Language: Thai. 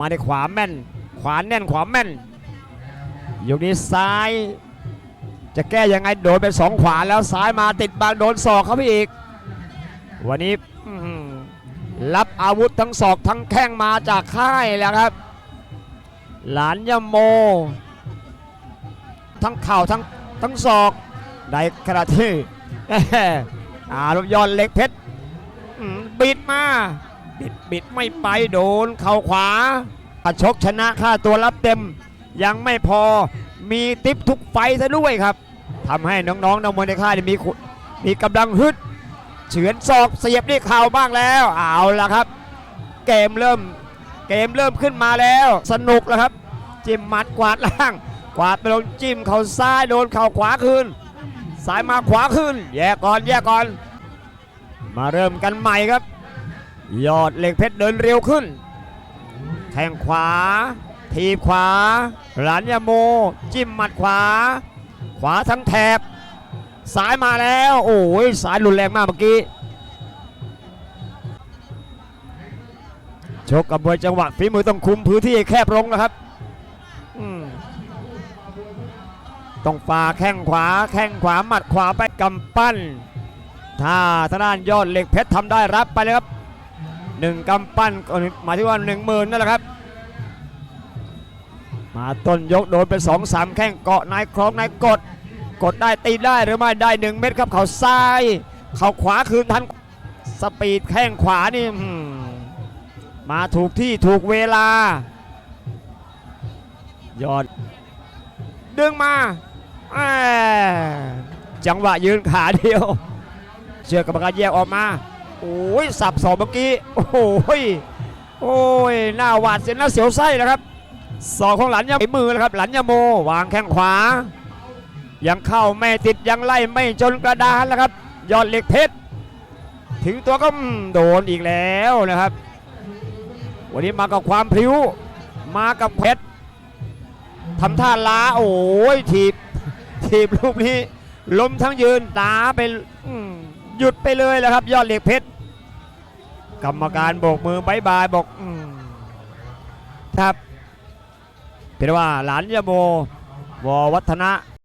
มาในขวาแม่น ขวาแน่นขวาแม่นยกนี้ซ้าย จะแก้ยังไงโดนไปสองขวาแล้วซ้ายมาติดบางโดนศอกเขาไปอีก วันนี้รับอาวุธทั้งศอกทั้งแข้งมาจากค่ายแล้วครับ หลานยมโม ทั้งเข่าทั้งทั้งศอกในขณะที่อารมยอนเล็กเพชรบิดมา บิดบิดไม่ไปโดนเข่าขวาอชกชนะค่าตัวรับเต็ม ยังไม่พอมีติปทุกไฟซะด้วยครับทำให้น้องๆนักมวยในค่ายมีมีกำลังฮึดเฉือนศอกเสียบด้วยเข่าบ้างแล้วเอาละครับ เกมเริ่ม เกมเริ่มขึ้นมาแล้ว สนุกแล้วครับ จิ้มหมัดกวาดล่าง กวาดไปลงจิ้มเข่าซ้ายโดนเข่าขวาคืนซ้ายมาขวาคืนแยกก่อนแยกก่อน มาเริ่มกันใหม่ครับ ยอดเหล็กเพชรเดินเร็วขึ้น แทงขวา ทีบขวา หลานยาโม จิ้มหมัดขวา ขวาทั้งแถบสายมาแล้ว โอ้ยสายรุนแรงมากเมื่อกี้ ชกกับมวยจังหวะฝีมือต้องคุมพื้นที่แคบลงนะครับต้องฝ่าแข้งขวา แข้งขวาหมัดขวาไปกำปั้น ถ้าทางด้านยอดเหล็กเพชรทำได้รับไปเลยครับ หนึ่งกำปั้นหมายถึงว่าหนึ่งหมื่นนั่นแหละครับ มาต้นยกโดนไปสองสามแข้งเกาะนายคล้องนายกด กดได้ตีได้หรือไม่ได้หนึ่งเม็ดครับเขาซ้าย เขาขวาคืนทันสปีดแข้งขวานี่มาถูกที่ถูกเวลา ยอด ดึงมาจังหวะยืนขาเดียว เชือกกรรมการแยกออกมา โอ้ยสับสองเมื่อกี้โอ้ยโอ้ยหน้าหวาดเสียหน้าเสียวไส้นะครับสองของหลันยามือนะครับหลันยาโมวางแข้งขวา ยังเข้าไม่ติดยังไล่ไม่จนกระดานแล้วครับยอดเหล็กเพชรถึงตัวก็โดนอีกแล้วนะครับ วันนี้มากับความพริ้วมากับเพชรทำท่าล้าโอ้ยถีบถีบลูกนี้ล้มทั้งยืนตาไปหยุดไปเลยแล้วครับ ยอดเหล็กเพชร กรรมการโบกมือบายบายบอกครับเป็นว่าหลานยาโมววัฒนะ